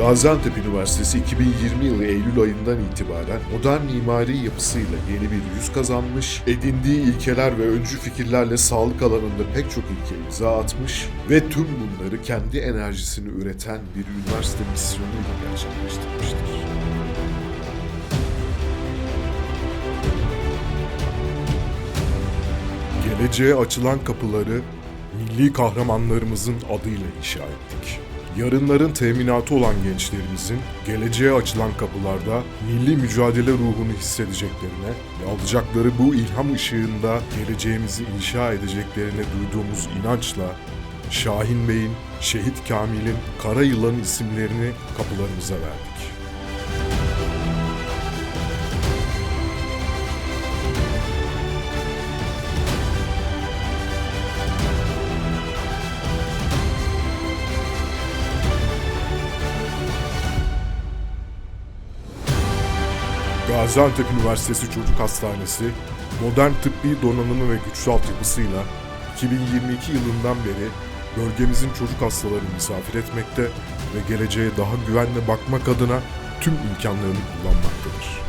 Gaziantep Üniversitesi 2020 yılı Eylül ayından itibaren modern mimari yapısıyla yeni bir yüz kazanmış, edindiği ilkeler ve öncü fikirlerle sağlık alanında pek çok ilke imza atmış ve tüm bunları kendi enerjisini üreten bir üniversite misyonuyla gerçekleştirmiştir. Geleceğe açılan kapıları milli kahramanlarımızın adıyla inşa ettik. Yarınların teminatı olan gençlerimizin geleceğe açılan kapılarda milli mücadele ruhunu hissedeceklerine ve alacakları bu ilham ışığında geleceğimizi inşa edeceklerine duyduğumuz inançla Şahin Bey'in, Şehit Kamil'in, Kara Yılan isimlerini kapılarımıza verdik. Gaziantep Üniversitesi Çocuk Hastanesi, modern tıbbi donanımı ve güçlü altyapısıyla 2022 yılından beri bölgemizin çocuk hastalarını misafir etmekte ve geleceğe daha güvenle bakmak adına tüm imkanlarını kullanmaktadır.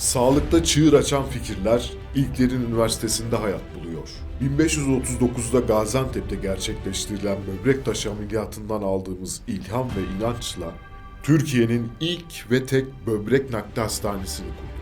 Sağlıkta çığır açan fikirler İlklerin Üniversitesi'nde hayat buluyor. 1539'da Gaziantep'te gerçekleştirilen böbrek taşı ameliyatından aldığımız ilham ve inançla Türkiye'nin ilk ve tek böbrek nakli hastanesini kurduk.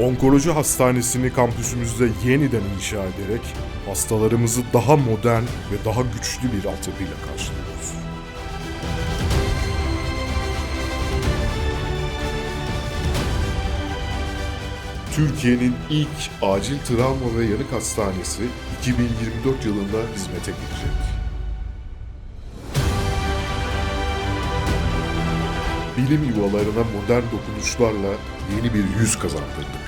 Onkoloji Hastanesi'ni kampüsümüzde yeniden inşa ederek hastalarımızı daha modern ve daha güçlü bir altyapıyla karşılıyoruz. Türkiye'nin ilk acil travma ve yanık hastanesi 2024 yılında hizmete girecek. Bilim yuvalarına modern dokunuşlarla yeni bir yüz kazandırdık.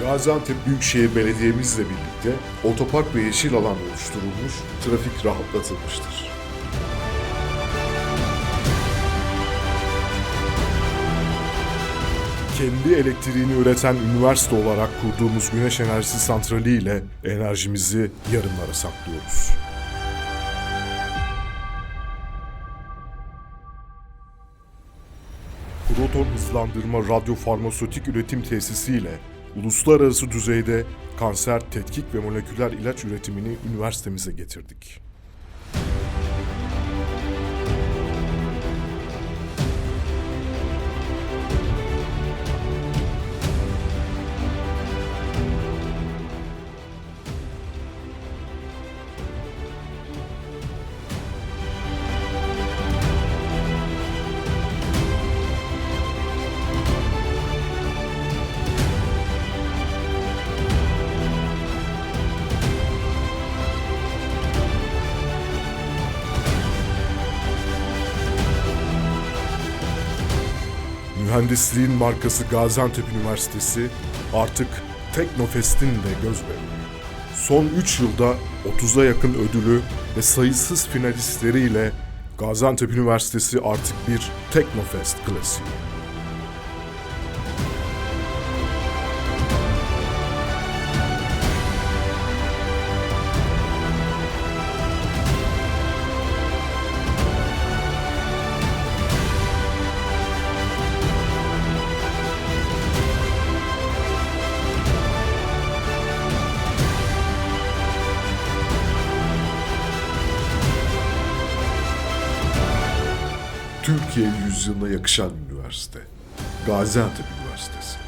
Gaziantep Büyükşehir Belediye'mizle birlikte otopark ve yeşil alan oluşturulmuş, trafik rahatlatılmıştır. Kendi elektriğini üreten üniversite olarak kurduğumuz güneş enerjisi santrali ile enerjimizi yarınlara saklıyoruz. Proton hızlandırma radyofarmasötik üretim tesisi ile uluslararası düzeyde kanser tetkik ve moleküler ilaç üretimini üniversitemize getirdik. Mühendisliğin markası Gaziantep Üniversitesi artık Teknofest'in de göz bebeği. Son 3 yılda 30'a yakın ödülü ve sayısız finalistleriyle Gaziantep Üniversitesi artık bir Teknofest klasiği. Türkiye yüzyılına yakışan üniversite. Gaziantep Üniversitesi.